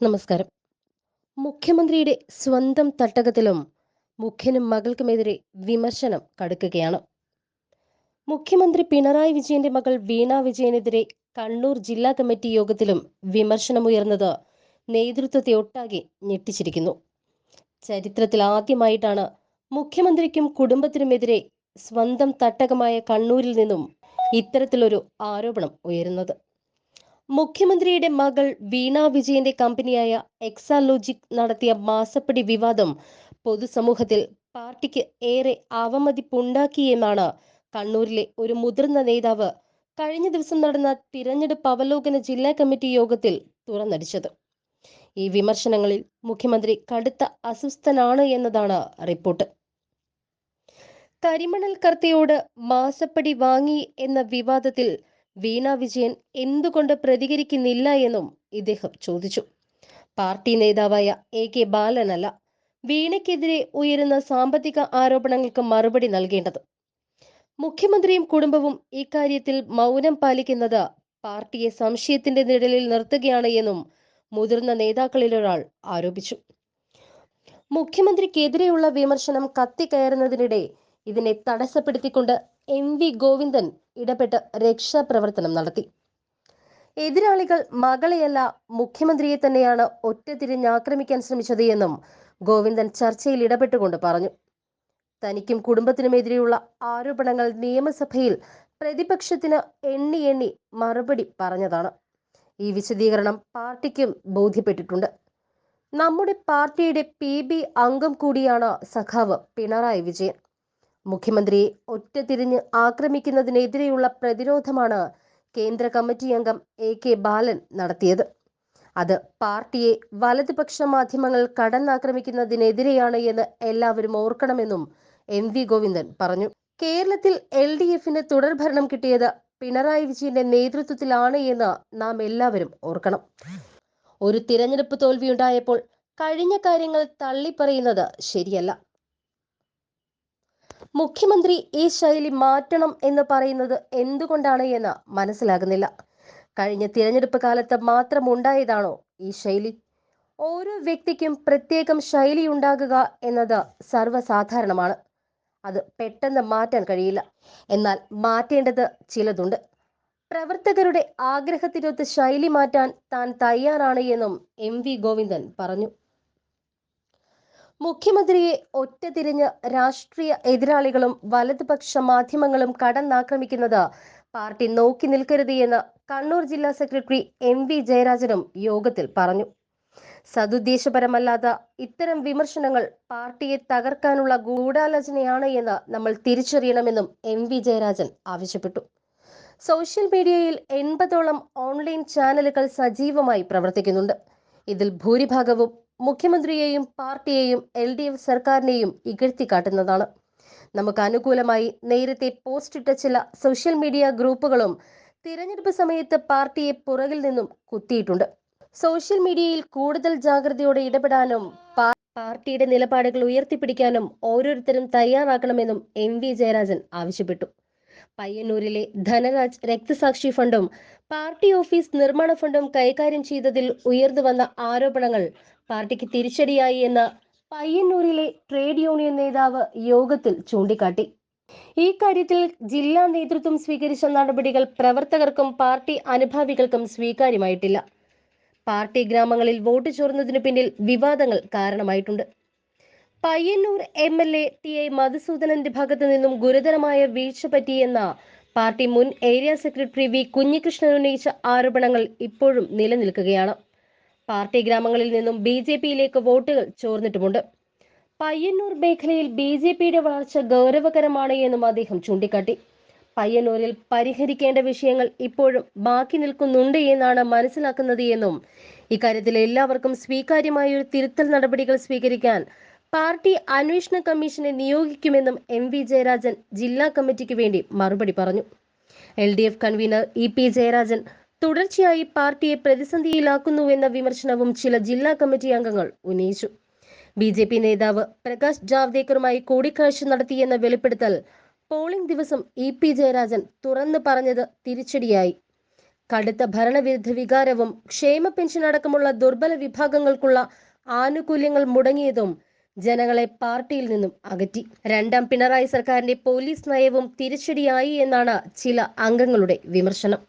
നമസ്കാരം. മുഖ്യമന്ത്രിയുടെ സ്വന്തം തട്ടകത്തിലും മുഖ്യനും മകൾക്കുമെതിരെ വിമർശനം കടുക്കുകയാണ്. മുഖ്യമന്ത്രി പിണറായി വിജയന്റെ മകൾ വീണ വിജയനെതിരെ കണ്ണൂർ ജില്ലാ കമ്മിറ്റി യോഗത്തിലും വിമർശനമുയർന്നത് നേതൃത്വത്തെ ഒട്ടാകെ ഞെട്ടിച്ചിരിക്കുന്നു. ചരിത്രത്തിൽ ആദ്യമായിട്ടാണ് മുഖ്യമന്ത്രിക്കും കുടുംബത്തിനുമെതിരെ സ്വന്തം തട്ടകമായ കണ്ണൂരിൽ നിന്നും ഇത്തരത്തിലൊരു ആരോപണം ഉയരുന്നത്. മുഖ്യമന്ത്രിയുടെ മകൾ വീണ വിജയന്റെ കമ്പനിയായ എക്സാലോജിക് നടത്തിയ മാസപ്പടി വിവാദം പൊതുസമൂഹത്തിൽ പാർട്ടിക്ക് ഏറെ അവമതിപ്പുണ്ടാക്കിയെന്നാണ് കണ്ണൂരിലെ ഒരു മുതിർന്ന നേതാവ് കഴിഞ്ഞ ദിവസം നടന്ന തിരഞ്ഞെടുപ്പ് അവലോകന ജില്ലാ കമ്മിറ്റി യോഗത്തിൽ തുറന്നടിച്ചത്. ഈ വിമർശനങ്ങളിൽ മുഖ്യമന്ത്രി കടുത്ത അസ്വസ്ഥനാണ് എന്നതാണ് റിപ്പോർട്ട്. കരിമണൽ കർത്തയോട് മാസപ്പടി വാങ്ങി എന്ന വിവാദത്തിൽ വീണ വിജയൻ എന്തുകൊണ്ട് പ്രതികരിക്കുന്നില്ല എന്നും ഇദ്ദേഹം ചോദിച്ചു. പാർട്ടി നേതാവായ എ കെ ബാലനല്ല വീണയ്ക്കെതിരെ ഉയരുന്ന സാമ്പത്തിക ആരോപണങ്ങൾക്ക് മറുപടി നൽകേണ്ടത്. മുഖ്യമന്ത്രിയും കുടുംബവും ഇക്കാര്യത്തിൽ മൗനം പാലിക്കുന്നത് പാർട്ടിയെ സംശയത്തിന്റെ നിഴലിൽ നിർത്തുകയാണ് എന്നും മുതിർന്ന നേതാക്കളിലൊരാൾ ആരോപിച്ചു. മുഖ്യമന്ത്രിക്കെതിരെയുള്ള വിമർശനം കത്തിക്കയറുന്നതിനിടെ ഇതിനെ തടസ്സപ്പെടുത്തിക്കൊണ്ട് എം വി ഗോവിന്ദൻ ഇടപെട്ട് രക്ഷാപ്രവർത്തനം നടത്തി. എതിരാളികൾ മകളെയല്ല മുഖ്യമന്ത്രിയെ തന്നെയാണ് ഒറ്റ തിരിഞ്ഞാക്രമിക്കാൻ ശ്രമിച്ചത് എന്നും ഗോവിന്ദൻ ചർച്ചയിൽ ഇടപെട്ടുകൊണ്ട് പറഞ്ഞു. തനിക്കും കുടുംബത്തിനുമെതിരെയുള്ള ആരോപണങ്ങൾ നിയമസഭയിൽ പ്രതിപക്ഷത്തിന് എണ്ണി എണ്ണി മറുപടി പറഞ്ഞതാണ്. ഈ വിശദീകരണം പാർട്ടിക്കും ബോധ്യപ്പെട്ടിട്ടുണ്ട്. നമ്മുടെ പാർട്ടിയുടെ പി ബി അംഗം കൂടിയാണ് സഖാവ് പിണറായി വിജയൻ. മുഖ്യമന്ത്രിയെ ഒറ്റതിരിഞ്ഞ് ആക്രമിക്കുന്നതിനെതിരെയുള്ള പ്രതിരോധമാണ് കേന്ദ്ര കമ്മിറ്റി അംഗം എ കെ ബാലൻ നടത്തിയത്. അത് പാർട്ടിയെ വലതുപക്ഷ മാധ്യമങ്ങൾ കടന്നാക്രമിക്കുന്നതിനെതിരെയാണ് എന്ന് എല്ലാവരും ഓർക്കണമെന്നും എം വി ഗോവിന്ദൻ പറഞ്ഞു. കേരളത്തിൽ എൽ ഡി എഫിന് തുടർഭരണം കിട്ടിയത് പിണറായി വിജയന്റെ നേതൃത്വത്തിലാണ് എന്ന് നാം എല്ലാവരും ഓർക്കണം. ഒരു തിരഞ്ഞെടുപ്പ് തോൽവിയുണ്ടായപ്പോൾ കഴിഞ്ഞ കാര്യങ്ങൾ തള്ളിപ്പറയുന്നത് ശരിയല്ല. മുഖ്യമന്ത്രി ഈ ശൈലി മാറ്റണം എന്ന് പറയുന്നത് എന്തുകൊണ്ടാണ് എന്ന് മനസ്സിലാകുന്നില്ല. കഴിഞ്ഞ തിരഞ്ഞെടുപ്പ് കാലത്ത് മാത്രം ഉണ്ടായതാണോ ഈ ശൈലി? ഓരോ വ്യക്തിക്കും പ്രത്യേകം ശൈലി ഉണ്ടാകുക എന്നത് സർവസാധാരണമാണ്. അത് പെട്ടെന്ന് മാറ്റാൻ കഴിയില്ല. എന്നാൽ മാറ്റേണ്ടത് ചിലതുണ്ട്. പ്രവർത്തകരുടെ ആഗ്രഹത്തിനൊത്ത് ശൈലി മാറ്റാൻ താൻ തയ്യാറാണ് എന്നും എം വി ഗോവിന്ദൻ പറഞ്ഞു. മുഖ്യമന്ത്രിയെ ഒറ്റതിരിഞ്ഞ് രാഷ്ട്രീയ എതിരാളികളും വലതുപക്ഷ മാധ്യമങ്ങളും കടന്നാക്രമിക്കുന്നത് പാർട്ടി നോക്കി നിൽക്കരുത് എന്ന് കണ്ണൂർ ജില്ലാ സെക്രട്ടറി എം വി ജയരാജനും യോഗത്തിൽ പറഞ്ഞു. സതുദ്ദേശപരമല്ലാത്ത ഇത്തരം വിമർശനങ്ങൾ പാർട്ടിയെ തകർക്കാനുള്ള ഗൂഢാലോചനയാണ് എന്ന് നമ്മൾ തിരിച്ചറിയണമെന്നും എം വി ജയരാജൻ ആവശ്യപ്പെട്ടു. സോഷ്യൽ മീഡിയയിൽ എൺപതോളം ഓൺലൈൻ ചാനലുകൾ സജീവമായി പ്രവർത്തിക്കുന്നുണ്ട്. ഇതിൽ ഭൂരിഭാഗവും മുഖ്യമന്ത്രിയെയും പാർട്ടിയെയും എൽ ഡി എഫ് സർക്കാരിനെയും ഇകഴ്ത്തിക്കാട്ടുന്നതാണ് നമുക്ക് അനുകൂലമായി നേരത്തെ പോസ്റ്റ് ഇട്ട ചില സോഷ്യൽ മീഡിയ ഗ്രൂപ്പുകളും തിരഞ്ഞെടുപ്പ് സമയത്ത് പാർട്ടിയെ പുറകിൽ നിന്നും കുത്തിയിട്ടുണ്ട്. സോഷ്യൽ മീഡിയയിൽ കൂടുതൽ ജാഗ്രതയോടെ ഇടപെടാനും പാർട്ടിയുടെ നിലപാടുകൾ ഉയർത്തിപ്പിടിക്കാനും ഓരോരുത്തരും തയ്യാറാക്കണമെന്നും എം വി ജയരാജൻ ആവശ്യപ്പെട്ടു. പയ്യന്നൂരിലെ ധനരാജ് രക്തസാക്ഷി ഫണ്ടും പാർട്ടി ഓഫീസ് നിർമ്മാണ ഫണ്ടും കൈകാര്യം ചെയ്തതിൽ ഉയർന്നു വന്ന ആരോപണങ്ങൾ പാർട്ടിക്ക് തിരിച്ചടിയായി എന്ന് പയ്യന്നൂരിലെ ട്രേഡ് യൂണിയൻ നേതാവ് യോഗത്തിൽ ചൂണ്ടിക്കാട്ടി. ഈ കാര്യത്തിൽ ജില്ലാ നേതൃത്വം സ്വീകരിച്ച നടപടികൾ പ്രവർത്തകർക്കും പാർട്ടി അനുഭാവികൾക്കും സ്വീകാര്യമായിട്ടില്ല. പാർട്ടി ഗ്രാമങ്ങളിൽ വോട്ട് ചോർന്നതിനു പിന്നിൽ വിവാദങ്ങൾ കാരണമായിട്ടുണ്ട്. Payyanur M L A T I മധുസൂദനന്റെ ഭാഗത്തു നിന്നും ഗുരുതരമായ വീഴ്ച പറ്റിയെന്ന പാർട്ടി മുൻ ഏരിയ സെക്രട്ടറി വി കുഞ്ഞികൃഷ്ണൻ ഉന്നയിച്ച ആരോപണങ്ങൾ ഇപ്പോഴും നിലനിൽക്കുകയാണ്. പാർട്ടി ഗ്രാമങ്ങളിൽ നിന്നും ബി ജെ പിയിലേക്ക് വോട്ടുകൾ ചോർന്നിട്ടുമുണ്ട്. പയ്യന്നൂർ മേഖലയിൽ ബി ജെ പിയുടെ വളർച്ച ഗൗരവകരമാണ് എന്നും അദ്ദേഹം ചൂണ്ടിക്കാട്ടി. പയ്യന്നൂരിൽ പരിഹരിക്കേണ്ട വിഷയങ്ങൾ ഇപ്പോഴും ബാക്കി നിൽക്കുന്നുണ്ട് എന്നാണ് മനസ്സിലാക്കുന്നത് എന്നും ഇക്കാര്യത്തിൽ എല്ലാവർക്കും സ്വീകാര്യമായ ഒരു തിരുത്തൽ നടപടികൾ സ്വീകരിക്കാൻ പാർട്ടി അന്വേഷണ കമ്മീഷനെ നിയോഗിക്കുമെന്നും എം വി ജയരാജൻ ജില്ലാ കമ്മിറ്റിക്ക് വേണ്ടി മറുപടി പറഞ്ഞു. L D F convener E P Jayarajan തുടർച്ചയായി പാർട്ടിയെ പ്രതിസന്ധിയിലാക്കുന്നുവെന്ന വിമർശനവും ചില ജില്ലാ കമ്മിറ്റി അംഗങ്ങൾ ഉന്നയിച്ചു. ബി ജെ പി നേതാവ് പ്രകാശ് ജാവ്ദേക്കറുമായി കൂടിക്കാഴ്ച നടത്തിയെന്ന വെളിപ്പെടുത്തൽ പോളിംഗ് ദിവസം ഇ പി ജയരാജൻ തുറന്നു പറഞ്ഞത് തിരിച്ചടിയായി. കടുത്ത ഭരണവിരുദ്ധ വികാരവും ക്ഷേമ പെൻഷൻ അടക്കമുള്ള ദുർബല വിഭാഗങ്ങൾക്കുള്ള ആനുകൂല്യങ്ങൾ മുടങ്ങിയതും ജനങ്ങളെ പാർട്ടിയിൽ നിന്നും അകറ്റി. രണ്ടാം പിണറായി സർക്കാരിന്റെ പോലീസ് നയവും തിരിച്ചടിയായി എന്നാണ് ചില അംഗങ്ങളുടെ വിമർശനം.